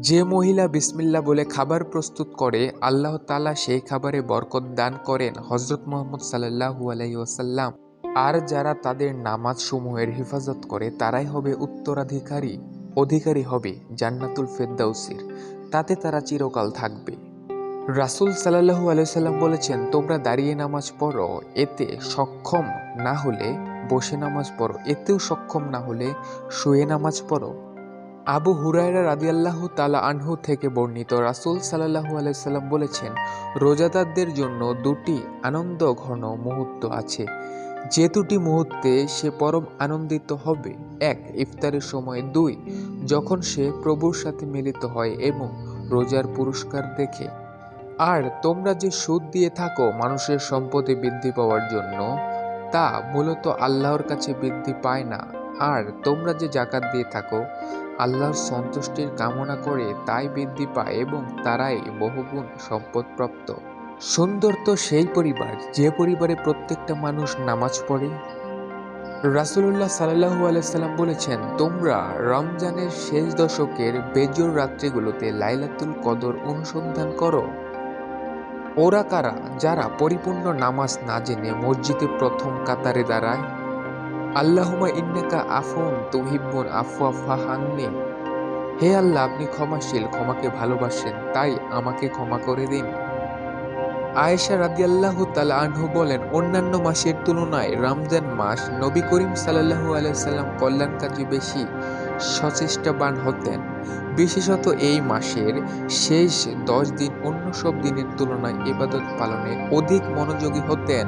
যে মহিলা বিসমিল্লা বলে খাবার প্রস্তুত করে, আল্লাহ তালা সেই খাবারে বরকত দান করেন হজরত মোহাম্মদ সাল্লাহু আলাই ওয়াসাল্লাম। আর যারা তাদের নামাজ সমূহের হেফাজত করে, তারাই হবে উত্তরাধিকারী, অধিকারী হবে জান্নাতুল ফেরদাউসির। তাতে তারা চিরকাল থাকবে। রাসুল সাল্লাহু আলাইসাল্লাম বলেছেন, তোমরা দাঁড়িয়ে নামাজ পড়ো, এতে সক্ষম না হলে বসে নামাজ পড়ো, এতেও সক্ষম না হলে শুয়ে নামাজ পড়ো। আবু হুরায়রা রাদিয়াল্লাহু তালা আনহু থেকে বর্ণিত রাসুল সাল্লাহু আলাইসাল্লাম বলেছেন, রোজাদারদের জন্য দুটি আনন্দ ঘন মুহূর্ত আছে। যে দুটি মুহূর্তে সে পরম আনন্দিত হবে। এক, ইফতারের সময়। দুই, যখন সে প্রভুর সাথে মিলিত হয় এবং রোজার পুরস্কার দেখে। আর, তোমরা যে সুদ দিয়ে থাকো মানুষের সম্পদে বৃদ্ধি পাওয়ার জন্য, তা মূলত আল্লাহর কাছে বৃদ্ধি পায় না। আর, তোমরা যে জাকাত দিয়ে থাকো আল্লাহর সন্তুষ্টির কামনা করে তাই বৃদ্ধি পায় এবং তারাই বহুগুণ সম্পদপ্রাপ্ত। সুন্দর তো সেই পরিবার, যে পরিবারে প্রত্যেকটা মানুষ নামাজ পড়ে। রাসুলুল্লাহ সাল্লাহু আলাইসাল্লাম বলেছেন, তোমরা রমজানের শেষ দশকের বেজোর রাত্রিগুলোতে লাইলাতুল কদর অনুসন্ধান করো। ওরা কারা? যারা পরিপূর্ণ নামাজ না জেনে মসজিদে প্রথম কাতারে দাঁড়ায়। আল্লাহুমা ইন্নাকা আফুন তুহিব্বুন আফওয়া ফাহান্নি হে আল্লাহ, আপনি ক্ষমাশীল, ক্ষমাকে ভালোবাসেন, তাই আমাকে ক্ষমা করে দিন। আয়েশা রাদিয়াল্লাহু তাআলা আনহু বলেন, অন্যান্য মাসের তুলনায় রমজান মাস নবী করিম সাল্লাল্লাহু আলাইহি সাল্লাম কল্যাণ কাজে বেশি সচেষ্টাবান হতেন। বিশেষত এই মাসের শেষ দশ দিন অন্য সব দিনের তুলনায় ইবাদত পালনে অধিক মনোযোগী হতেন।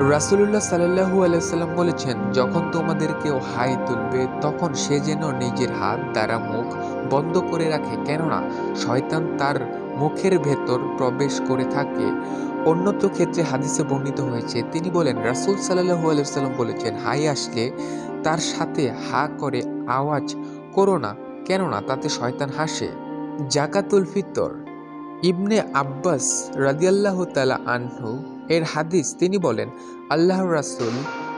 রাসুলুল্লাহ সাল্লাহু আলাইসাল্লাম বলেছেন, যখন তোমাদের কেউ হাই তুলবে, তখন সে যেন নিজের হাত দ্বারা মুখ বন্ধ করে রাখে। কেননা, শয়তান তার মুখের ভেতর প্রবেশ করে থাকে। অন্যত্র ক্ষেত্রে হাদিসে বর্ণিত হয়েছে, তিনি বলেন, রাসুল সাল্লাহু আলাইসাল্লাম বলেছেন, হাই আসলে তার সাথে হা করে আওয়াজ করো না, কেননা তাতে শয়তান হাসে। জাকাতুল ফিতর। ইবনে আব্বাস রাদিয়াল্লাহু তালা আনহু এর হাদিস তিনি বলেন আল্লাহ রাসুল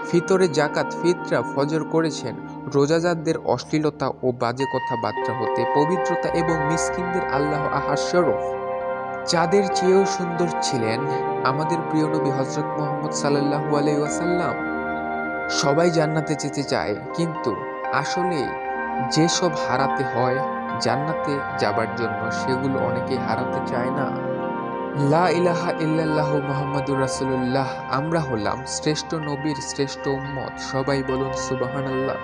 ফিতরে জাকাত ফিতরা, ফজর করেছেন। রোজাদারদের অশ্লীলতা ও বাজে কথাবার্তা হতে, পবিত্রতা এবং মিসকিনদের আল্লাহ আহার স্বরূপ। যাদের চেয়েও সুন্দর ছিলেন আমাদের প্রিয় নবী হজরত মোহাম্মদ সাল্লাহু আলাইসাল্লাম সবাই জান্নাতে যেতে চায়, কিন্তু আসলে যেসব হারাতে হয়, জান্নাতে যাবার জন্য সেগুলো অনেকেই হারাতে চায় না। লা ইলাহা ইল্লাল্লাহু মুহাম্মাদুর রাসূলুল্লাহ, আমরা হলাম শ্রেষ্ঠ নবীর শ্রেষ্ঠ উম্মত। সবাই বলুন সুবহানাল্লাহ।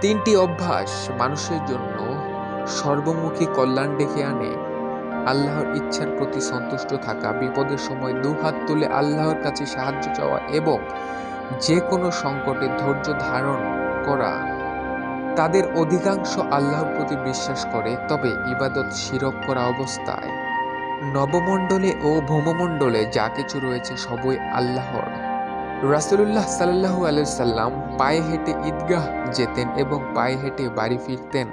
তিনটি অভ্যাস মানুষের জন্য সর্বমুখী কল্যাণ ডেকে আনে। আল্লাহর ইচ্ছার প্রতি সন্তুষ্ট থাকা, বিপদের সময় দু হাত তুলে আল্লাহর কাছে সাহায্য চাওয়া এবং যে কোনো সংকটে ধৈর্য ধারণ করা, তাদের অধিকাংশ আল্লাহর প্রতি বিশ্বাস করে, তবে ইবাদত শিরক করা অবস্থায়। নবমণ্ডলে ও ভৌমমণ্ডলে যা কিছু রয়েছে সবই আল্লাহর। রাসুলুল্লাহ সাল্লাহু আলাইসাল্লাম পায়ে হেঁটে ঈদগাহ যেতেন এবং পায়ে হেঁটে বাড়ি ফিরতেন।